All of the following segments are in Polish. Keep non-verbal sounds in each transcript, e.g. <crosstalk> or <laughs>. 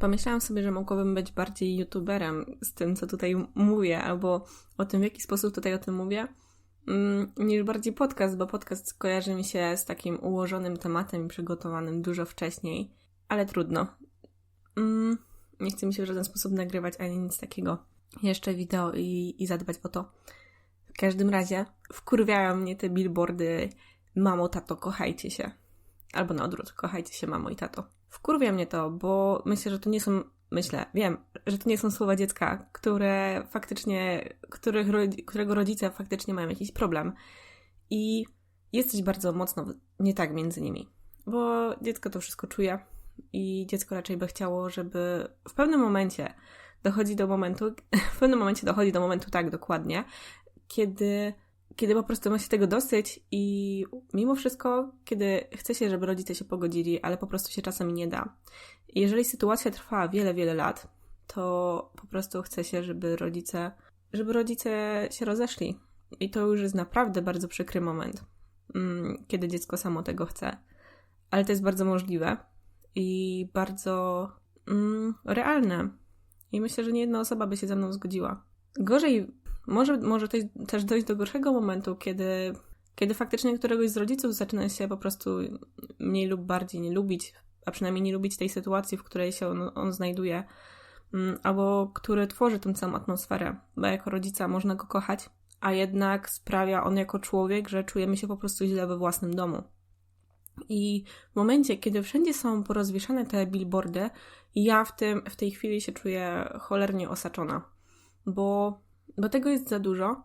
Pomyślałam sobie, że mogłabym być bardziej youtuberem z tym, co tutaj mówię, albo o tym, w jaki sposób tutaj o tym mówię, mm, niż bardziej podcast, bo podcast kojarzy mi się z takim ułożonym tematem przygotowanym dużo wcześniej, ale trudno. Mm, nie chcę mi się w żaden sposób nagrywać ani nic takiego. Jeszcze wideo i, i zadbać o to. W każdym razie wkurwiają mnie te billboardy mamo, tato, kochajcie się. Albo na odwrót, kochajcie się mamo i tato. Wkurwia mnie to, bo myślę, że to nie są, myślę, wiem, że to nie są słowa dziecka, które faktycznie, których, którego rodzice faktycznie mają jakiś problem. I jest coś bardzo mocno nie tak między nimi. Bo dziecko to wszystko czuje i dziecko raczej by chciało, żeby w pewnym momencie dochodzi do momentu, <laughs> w pewnym momencie dochodzi do momentu tak dokładnie, kiedy kiedy po prostu ma się tego dosyć i mimo wszystko, kiedy chce się, żeby rodzice się pogodzili, ale po prostu się czasami nie da. Jeżeli sytuacja trwa wiele, wiele lat, to po prostu chce się, żeby rodzice, żeby rodzice się rozeszli. I to już jest naprawdę bardzo przykry moment, mm, kiedy dziecko samo tego chce. Ale to jest bardzo możliwe i bardzo mm, realne. I myślę, że nie jedna osoba by się ze mną zgodziła. Gorzej może, może też dojść do gorszego momentu, kiedy, kiedy faktycznie któregoś z rodziców zaczyna się po prostu mniej lub bardziej nie lubić, a przynajmniej nie lubić tej sytuacji, w której się on, on znajduje, mm, albo który tworzy tę całą atmosferę, bo jako rodzica można go kochać, a jednak sprawia on jako człowiek, że czujemy się po prostu źle we własnym domu. I w momencie, kiedy wszędzie są porozwieszane te billboardy, ja w, tym, w tej chwili się czuję cholernie osaczona, bo bo tego jest za dużo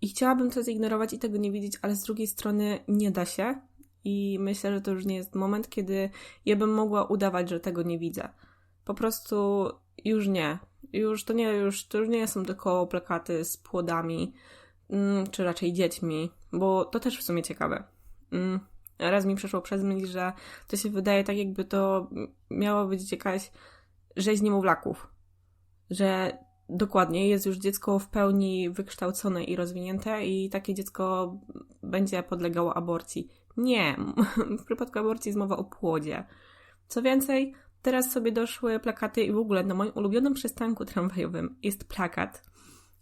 i chciałabym to zignorować i tego nie widzieć, ale z drugiej strony nie da się i myślę, że to już nie jest moment, kiedy ja bym mogła udawać, że tego nie widzę. Po prostu już nie. Już to nie, już, to już nie są tylko plakaty z płodami, mm, czy raczej dziećmi, bo to też w sumie ciekawe. Mm, raz mi przeszło przez myśl, że to się wydaje tak, jakby to miało być jakaś rzeź niemowlaków. Że Dokładnie, jest już dziecko w pełni wykształcone i rozwinięte, i takie dziecko będzie podlegało aborcji. Nie, <laughs> w przypadku aborcji jest mowa o płodzie. Co więcej, teraz sobie doszły plakaty i w ogóle na moim ulubionym przystanku tramwajowym jest plakat,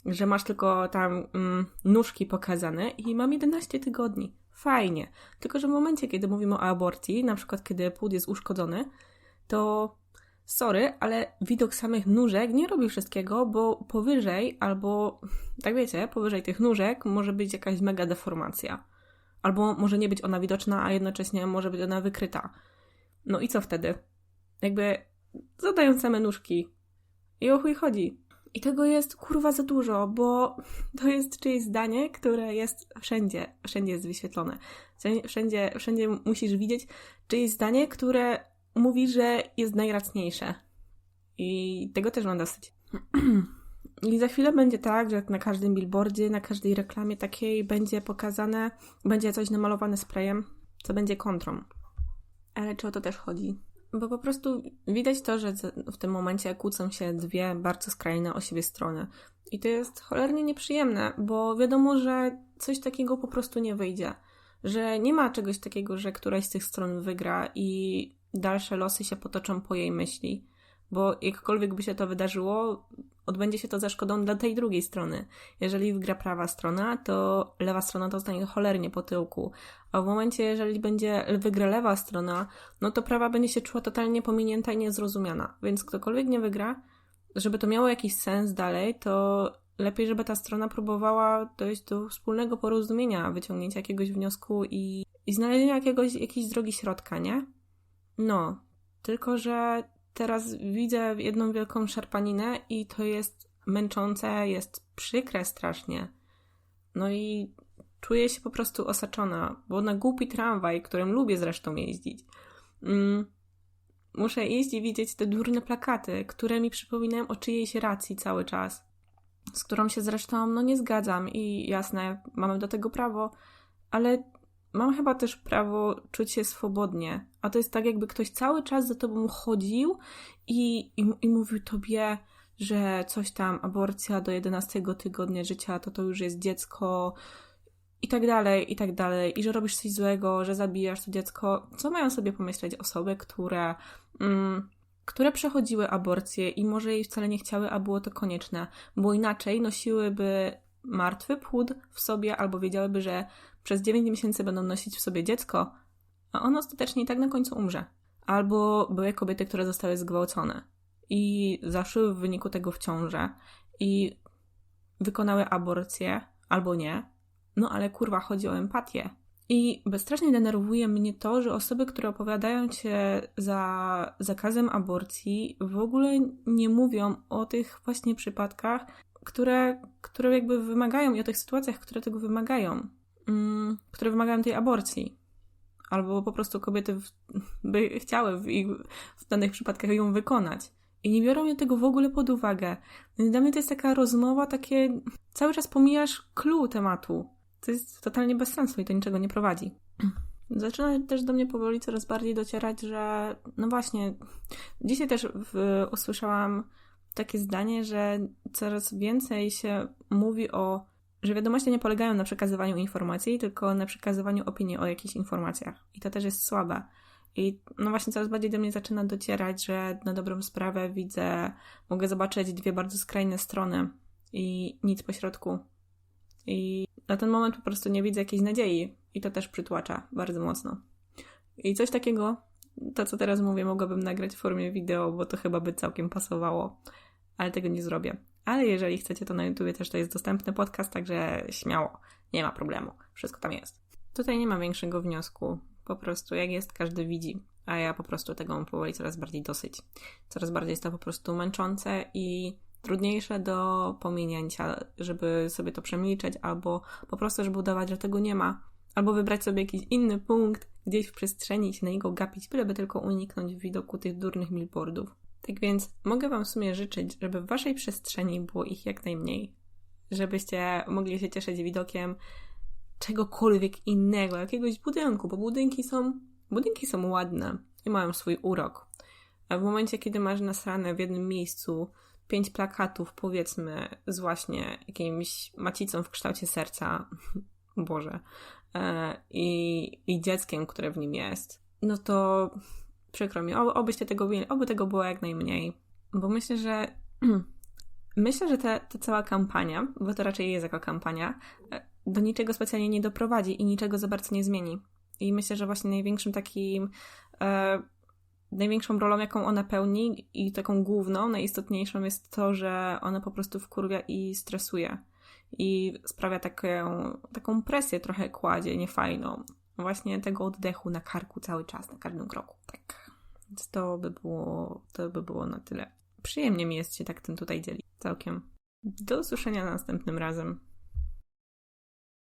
że masz tylko tam mm, nóżki pokazane i mam 11 tygodni. Fajnie. Tylko, że w momencie, kiedy mówimy o aborcji, na przykład kiedy płód jest uszkodzony, to sorry, ale widok samych nóżek nie robi wszystkiego, bo powyżej albo, tak wiecie, powyżej tych nóżek może być jakaś mega deformacja. Albo może nie być ona widoczna, a jednocześnie może być ona wykryta. No i co wtedy? Jakby zadają same nóżki. I o chuj chodzi. I tego jest kurwa za dużo, bo to jest czyjeś zdanie, które jest wszędzie, wszędzie jest wyświetlone. Wszędzie, wszędzie musisz widzieć czyjeś zdanie, które mówi, że jest najracniejsze. I tego też mam dosyć. <clears throat> I za chwilę będzie tak, że na każdym billboardzie, na każdej reklamie takiej będzie pokazane, będzie coś namalowane sprayem, co będzie kontrą. Ale czy o to też chodzi? Bo po prostu widać to, że w tym momencie kłócą się dwie bardzo skrajne o siebie strony. I to jest cholernie nieprzyjemne, bo wiadomo, że coś takiego po prostu nie wyjdzie. Że nie ma czegoś takiego, że któraś z tych stron wygra i dalsze losy się potoczą po jej myśli. Bo jakkolwiek by się to wydarzyło, odbędzie się to za szkodą dla tej drugiej strony. Jeżeli wygra prawa strona, to lewa strona dostanie cholernie po tyłku. A w momencie, jeżeli będzie wygra lewa strona, no to prawa będzie się czuła totalnie pominięta i niezrozumiana. Więc ktokolwiek nie wygra, żeby to miało jakiś sens dalej, to lepiej, żeby ta strona próbowała dojść do wspólnego porozumienia, wyciągnięcia jakiegoś wniosku i, i znalezienia jakiegoś, jakiejś drogi środka, nie? No, tylko że teraz widzę jedną wielką szarpaninę i to jest męczące, jest przykre strasznie. No i czuję się po prostu osaczona, bo na głupi tramwaj, którym lubię zresztą jeździć, mm, muszę iść i widzieć te durne plakaty, które mi przypominają o czyjejś racji cały czas, z którą się zresztą no nie zgadzam i jasne, mamy do tego prawo, ale mam chyba też prawo czuć się swobodnie. A to jest tak, jakby ktoś cały czas za tobą chodził i, i, i mówił tobie, że coś tam, aborcja do 11 tygodnia życia, to to już jest dziecko i tak dalej, i tak dalej, i że robisz coś złego, że zabijasz to dziecko. Co mają sobie pomyśleć osoby, które mm, które przechodziły aborcję i może jej wcale nie chciały, a było to konieczne, bo inaczej nosiłyby martwy płód w sobie albo wiedziałyby, że przez 9 miesięcy będą nosić w sobie dziecko, a ono ostatecznie i tak na końcu umrze. Albo były kobiety, które zostały zgwałcone i zaszły w wyniku tego w ciążę i wykonały aborcję, albo nie. No ale kurwa, chodzi o empatię. I bezstrasznie denerwuje mnie to, że osoby, które opowiadają się za zakazem aborcji, w ogóle nie mówią o tych właśnie przypadkach, które, które jakby wymagają i o tych sytuacjach, które tego wymagają, mm, które wymagają tej aborcji. Albo po prostu kobiety w, <laughs> by chciały w, w danych przypadkach ją wykonać. I nie biorą tego w ogóle pod uwagę. Więc dla mnie to jest taka rozmowa, takie. Cały czas pomijasz clue tematu. To jest totalnie bez sensu i to niczego nie prowadzi. <clears throat> Zaczyna też do mnie powoli coraz bardziej docierać, że no właśnie, dzisiaj też w, usłyszałam takie zdanie, że coraz więcej się mówi o, że wiadomości nie polegają na przekazywaniu informacji, tylko na przekazywaniu opinii o jakichś informacjach. I to też jest słabe. I no właśnie coraz bardziej do mnie zaczyna docierać, że na dobrą sprawę widzę, mogę zobaczyć dwie bardzo skrajne strony i nic po środku. I na ten moment po prostu nie widzę jakiejś nadziei i to też przytłacza bardzo mocno. I coś takiego, to co teraz mówię, mogłabym nagrać w formie wideo, bo to chyba by całkiem pasowało, ale tego nie zrobię. Ale jeżeli chcecie, to na YouTube też to jest dostępny podcast, także śmiało, nie ma problemu, wszystko tam jest. Tutaj nie ma większego wniosku, po prostu jak jest, każdy widzi, a ja po prostu tego mam powoli coraz bardziej dosyć. Coraz bardziej jest to po prostu męczące i trudniejsze do pominięcia, żeby sobie to przemilczeć, albo po prostu, żeby udawać, że tego nie ma, albo wybrać sobie jakiś inny punkt gdzieś w przestrzeni i się na niego gapić, byleby tylko uniknąć widoku tych durnych billboardów. Tak więc mogę Wam w sumie życzyć, żeby w Waszej przestrzeni było ich jak najmniej. Żebyście mogli się cieszyć widokiem czegokolwiek innego, jakiegoś budynku, bo budynki są, budynki są ładne i mają swój urok. A w momencie, kiedy masz nasrane w jednym miejscu pięć plakatów, powiedzmy, z właśnie jakimś macicą w kształcie serca, <laughs> Boże, i, i dzieckiem, które w nim jest, no to przykro mi, obyście tego oby tego było jak najmniej. Bo myślę, że <clears throat> myślę, że ta, ta cała kampania, bo to raczej jest jako kampania, e, do niczego specjalnie nie doprowadzi i niczego za bardzo nie zmieni. I myślę, że właśnie największym takim e, największą rolą, jaką ona pełni i taką główną, najistotniejszą jest to, że ona po prostu wkurwia i stresuje. I sprawia taką, taką presję trochę kładzie, niefajną. Właśnie tego oddechu na karku cały czas, na każdym kroku. Tak. Więc to by było, to by było na tyle. Przyjemnie mi jest się tak tym tutaj dzielić. Całkiem. Do usłyszenia następnym razem.